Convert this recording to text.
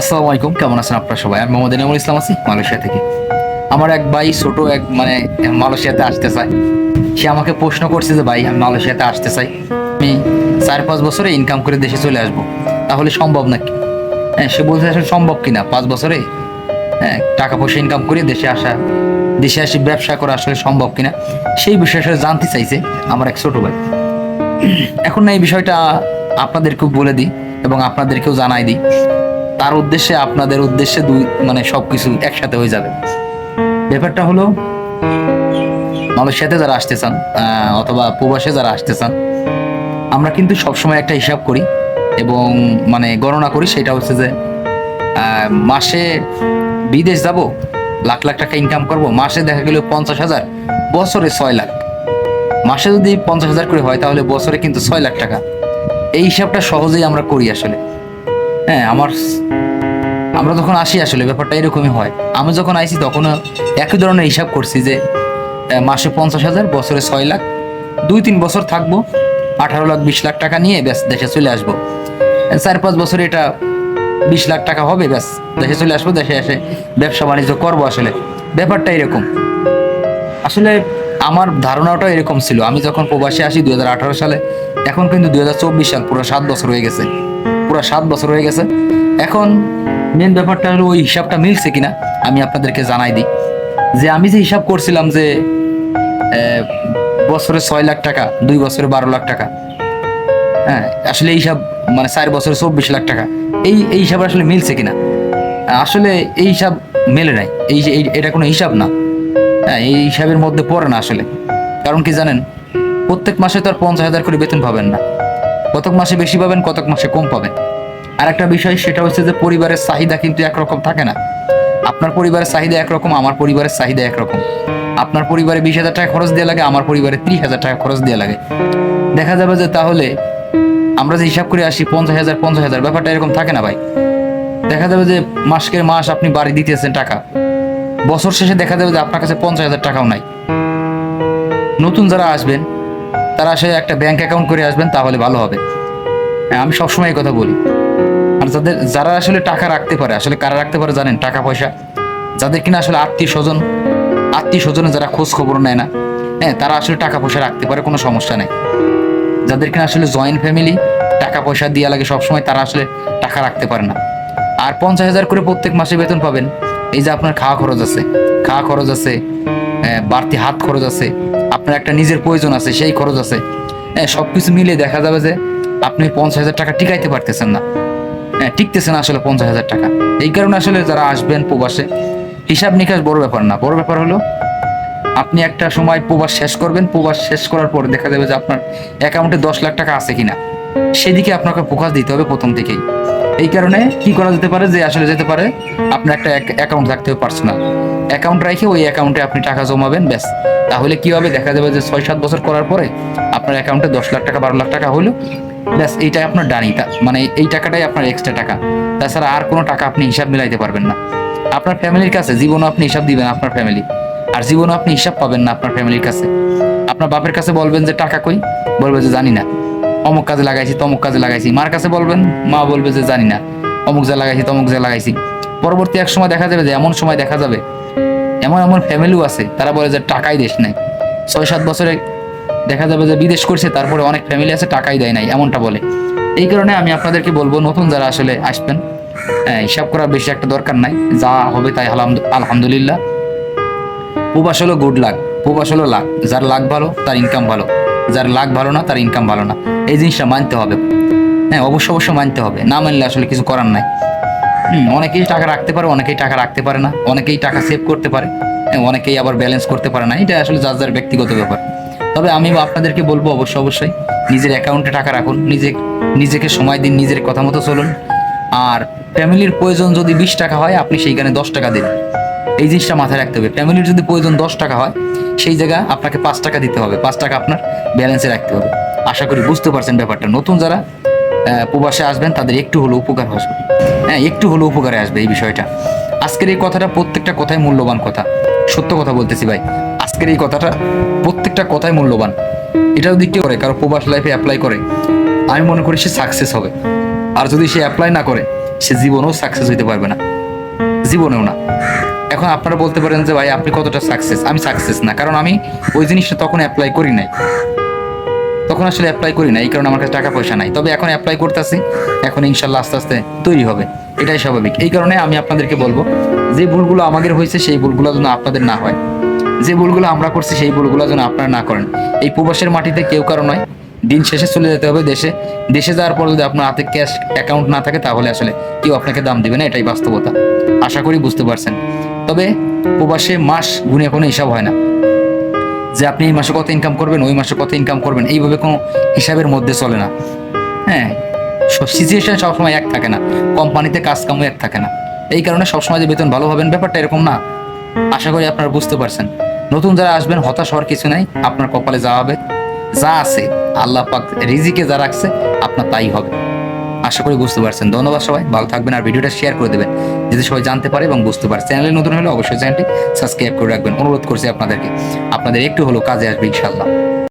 আসসালামু আলাইকুম, কেমন আছেন আপনারা সবাই? আমি মোহাম্মদ এনামুল ইসলাম আছি, মালয়েশিয়া থেকে। আমার এক ভাই ছোট এক মানে মালয়েশিয়াতে আসতে চায়। সে আমাকে প্রশ্ন করছে যে, ভাই, আমি মালয়েশিয়াতে আসতে চাই। আমি চার পাঁচ বছরে ইনকাম করে দেশে চলে আসব। তাহলে সম্ভব নাকি? হ্যাঁ সে বলছে, আসলে সম্ভব কিনা? পাঁচ বছরে? হ্যাঁ টাকা পয়সা ইনকাম করে দেশে আসা, দেশে আসি ব্যবসা করা আসলে সম্ভব কিনা? সেই বিষয়ে আসলে জানতে চাইছে আমার এক ছোট ভাই। এখন না, এই বিষয়টা আপনাদেরকেও বলে দিই এবং আপনাদেরকেও জানাই দিই। তার উদ্দেশ্যে, আপনাদের উদ্দেশ্যে দুই মানে সবকিছু একসাথে হয়ে যাবে। ব্যাপারটা হলো, মালয়েশিয়াতে যারা আসতে চান অথবা প্রবাসে যারা আসতে চান, আমরা কিন্তু সবসময় একটা হিসাব করি এবং মানে গণনা করি। সেটা হচ্ছে যে মাসে বিদেশ যাব, লাখ লাখ টাকা ইনকাম করব, মাসে দেখা গেল পঞ্চাশ হাজার, বছরে ছয় লাখ। মাসে যদি পঞ্চাশ হাজার করে হয়, তাহলে বছরে কিন্তু ছয় লাখ টাকা। এই হিসাবটা সহজেই আমরা করি আসলে। হ্যাঁ আমার আমরা যখন আসি আসলে, ব্যাপারটা এরকমই হয়। আমি যখন আইছি তখনও একই ধরনের হিসাব করছি যে মাসে পঞ্চাশ হাজার, বছরে ছয় লাখ, দুই তিন বছর থাকব, আঠারো লাখ, বিশ লাখ টাকা নিয়ে ব্যাস, দেশে চলে আসব। চার পাঁচ বছরে এটা বিশ লাখ টাকা হবে, ব্যাস, দেশে চলে আসব, দেশে এসে ব্যবসা বাণিজ্য করব আসলে। ব্যাপারটা এরকম। আসলে আমার ধারণাটা এরকম ছিল। আমি যখন প্রবাসে আসি দুই হাজার আঠারো সালে, এখন কিন্তু দুই হাজার চব্বিশ সাল, পুরো সাত বছর হয়ে গেছে। পুরো সাত বছর হয়ে গেছে। এখন মেন ব্যাপারটা হলো ওই হিসাবটা মিলছে কিনা, আমি আপনাদেরকে জানাই দিই। যে আমি যে হিসাব করছিলাম যে বছরে ছয় লাখ টাকা, দুই বছরে বারো লাখ টাকা হ্যাঁ আসলে এই হিসাব মানে চার বছরে চব্বিশ লাখ টাকা, এই এই হিসাব আসলে মিলছে কিনা? আসলে এই হিসাব মেলে নাই। এই যে এটা কোনো হিসাব না। হ্যাঁ এই হিসাবের মধ্যে পড়ে না আসলে। কারণ কি জানেন, প্রত্যেক মাসে তো আর পঞ্চাশ হাজার করে বেতন পাবেন না। কতক মাসে বেশি পাবেন, কতক মাসে কম পাবেন। আর একটা বিষয়, সেটা হচ্ছে যে পরিবারের চাহিদা কিন্তু একরকম থাকে না। আপনার পরিবারের চাহিদা একরকম, আমার পরিবারের চাহিদা একরকম। আপনার পরিবারে বিশ হাজার টাকা খরচ দেওয়া লাগে, আমার পরিবারে ত্রিশ হাজার টাকা খরচ দেওয়া লাগে। দেখা যাবে যে তাহলে আমরা যে হিসাব করে আসি, পঞ্চাশ হাজার পঞ্চাশ হাজার, ব্যাপারটা এরকম থাকে না ভাই। দেখা যাবে যে মাসকে মাস আপনি বাড়ি দিতেছেন টাকা। বছর শেষে দেখা যাবে যে আপনার কাছে পঞ্চাশ হাজার টাকাও নাই। নতুন যারা আসবেন তারা আসলে একটা ব্যাংক অ্যাকাউন্ট করে আসবেন তাহলে ভালো হবে। হ্যাঁ আমি সবসময় এই কথা বলি। আর যাদের যারা আসলে টাকা রাখতে পারে আসলে কারা রাখতে পারে জানেন? টাকা পয়সা। যাদের কিনা আসলে আত্মীয় স্বজন আত্মীয় স্বজনে যারা খোঁজ খবর নেয় না হ্যাঁ তারা আসলে টাকা পয়সা রাখতে পারে কোনো সমস্যা নেই। যাদের কিনা আসলে জয়েন্ট ফ্যামিলি টাকা পয়সা দেওয়া লাগে সবসময় তারা আসলে টাকা রাখতে পারে না। আর পঞ্চাশ হাজার করে প্রত্যেক মাসে বেতন পাবেন। এই যে আপনার খাওয়া খরচ আছে খাওয়া খরচ আছে আহ, বাড়তি হাত খরচ আছে আপনার একটা নিজের প্রয়োজন আছে, সেই খরচ আছে। হ্যাঁ সব কিছু মিলে দেখা যাবে যে আপনি পঞ্চাশ হাজার টাকা টিকাইতে পারতেছেন না। হ্যাঁ টিকতেছে না আসলে পঞ্চাশ হাজার টাকা। এই কারণে আসলে যারা আসবেন প্রবাসে, হিসাব নিকাশ বড় ব্যাপার না। বড় ব্যাপার হলো, আপনি একটা সময় প্রবাস শেষ করবেন। প্রবাস শেষ করার পরে দেখা যাবে যে আপনার অ্যাকাউন্টে দশ লাখ টাকা আছে কিনা। সেদিকে আপনাকে ফোকাস দিতে হবে প্রথম থেকেই। এই কারণে কি করা যেতে পারে যে আসলে যেতে পারে, আপনার একটা অ্যাকাউন্ট থাকতে হবে পার্সোনাল অ্যাকাউন্ট রেখে ওই অ্যাকাউন্টে আপনি টাকা জমাবেন, ব্যাস। তাহলে কি হবে? দেখা যাবে যে ছয় সাত বছর করার পরে আপনার অ্যাকাউন্টে দশ লাখ টাকা, বারো লাখ টাকা হলো। ব্যাস, এইটাই আপনার ডানি মানে এই টাকাটাই আপনার এক্সট্রা টাকা। তাছাড়া আর কোনো টাকা আপনি হিসাব মিলাইতে পারবেন না। আপনার ফ্যামিলির কাছে জীবনও আপনি হিসাব দিবেন আপনার ফ্যামিলি আর জীবনও আপনি হিসাব পাবেন না আপনার ফ্যামিলির কাছে। আপনার বাপের কাছে বলবেন যে, টাকা কই? বলবে যে, জানি না। অমুক কাজে লাগাইছি তমুক কাজে লাগাইছি। মার কাছে বলবেন মা বলবে যে জানি না। অমুক যা লাগাইছি তমুক যা লাগাইছি। পরবর্তী এক সময় দেখা যাবে যে এমন সময় দেখা যাবে এমন এমন ফ্যামিলিও আছে তারা বলে যে টাকাই দেশ নাই। ছয় সাত বছরে দেখা যাবে যে বিদেশ করছে তারপরে অনেক ফ্যামিলি আছে টাকাই দেয় নাই এমনটা বলে। এই কারণে আমি আপনাদেরকে বলব নতুন যারা আসলে আসবেন হ্যাঁ, হিসাব করার বেশি একটা দরকার নাই। যা হবে তাই আলহামদুলিল্লাহ। প্রবাস হলো গুড লাক প্রবাস হলো লাক। যার লাক ভালো তার ইনকাম ভালো। যার লাক ভালো না তার ইনকাম ভালো না। এই জিনিসটা মানতে হবে। হ্যাঁ অবশ্য অবশ্য মানতে হবে। না মানলে আসলে কিছু করার নাই। অনেকেই টাকা রাখতে পারে অনেকেই টাকা রাখতে পারে না। অনেকেই টাকা সেভ করতে পারে। হ্যাঁ, অনেকেই আবার ব্যালেন্স করতে পারে না। এটা আসলে যার যার ব্যক্তিগত ব্যাপার। তবে আমি আপনাদেরকে বলব অবশ্যই অবশ্যই নিজের অ্যাকাউন্টে টাকা রাখুন। নিজে নিজেকে সময় দিন নিজের কথা মতো চলুন। আর ফ্যামিলির প্রয়োজন যদি বিশ টাকা হয় আপনি সেইখানে দশ টাকা দিন। এই জিনিসটা মাথায় রাখতে হবে। ফ্যামিলির যদি প্রয়োজন দশ টাকা হয় সেই জায়গা আপনাকে পাঁচ টাকা দিতে হবে, পাঁচ টাকা আপনার ব্যালেন্সে রাখতে হবে। আশা করি বুঝতে পারছেন ব্যাপারটা। নতুন যারা প্রবাসে আসবেন, তাদের একটু হলো উপকার আসবে হ্যাঁ একটু হলো উপকারে আসবে এই বিষয়টা। আজকের এই কথাটা প্রত্যেকটা কথাই মূল্যবান কথা। সত্য কথা বলতেছি ভাই। আজকের এই কথাটা প্রত্যেকটা কথাই মূল্যবান। এটা যদি কেউ করে, কারও প্রবাস লাইফে অ্যাপ্লাই করে, আমি মনে করি সে সাকসেস হবে। আর যদি সে অ্যাপ্লাই না করে, সে জীবনেও সাকসেস হইতে পারবে না। জীবনেও না। এখন আপনারা বলতে পারেন যে, ভাই, আপনি কতটা সাকসেস আমি সাকসেস না, কারণ আমি ওই জিনিসটা তখন অ্যাপ্লাই করি নাই। তখন আসলে অ্যাপ্লাই করি না এই কারণে আমার কাছে টাকা পয়সা নাই। তবে এখন অ্যাপ্লাই করতেছি, এখন ইনশাল্লাহ আস্তে আস্তে তৈরি হবে। এটাই স্বাভাবিক। এই কারণে আমি আপনাদেরকে বলব, যে ভুলগুলো আমাদের হয়েছে, সেই ভুলগুলো যেন আপনাদের না হয়। যে ভুলগুলো আমরা করছি, সেই ভুলগুলো যেন আপনারা না করেন। এই প্রবাসের মাটিতে কেউ কারও নয়। দিন শেষে চলে যেতে হবে দেশে। দেশে যাওয়ার পর যদি আপনার হাতে ক্যাশ অ্যাকাউন্ট না থাকে, তাহলে আসলে কেউ আপনাকে দাম দিবে না। এটাই বাস্তবতা। আশা করি বুঝতে পারছেন। তবে প্রবাসে মাস গুনে কোনো হিসাব হয় না। যে আপনি এই মাসে কত ইনকাম করবেন, ওই মাসে কত ইনকাম করবেন, এইভাবে কোনো হিসাবের মধ্যে চলে না। হ্যাঁ সব সিচুয়েশন সবসময় এক থাকে না। কোম্পানিতে কাজ কামও এক থাকে না। এই কারণে সবসময় যে বেতন ভালো হবেন ব্যাপারটা এরকম না। আশা করি আপনারা বুঝতে পারছেন। নতুন যারা আসবেন, হতাশ হওয়ার কিছু নাই। আপনার কপালে যা হবে, যা আছে, আল্লাহ পাক রিজিকে যা রাখছে, আপনার তাই হবে। আশা করি বুঝতে পারছেন। ধন্যবাদ সবাই, ভালো থাকবেন আর ভিডিওটা শেয়ার করে দেবেন যদি সবাই জানতে পারে এবং বুঝতে পারে। চ্যানেলে নতুন হলে অবশ্যই চ্যানেলটি সাবস্ক্রাইব করে রাখবেন। অনুরোধ করছি আপনাদেরকে, আপনাদের একটু হলো কাজে আসবে ইনশাল্লাহ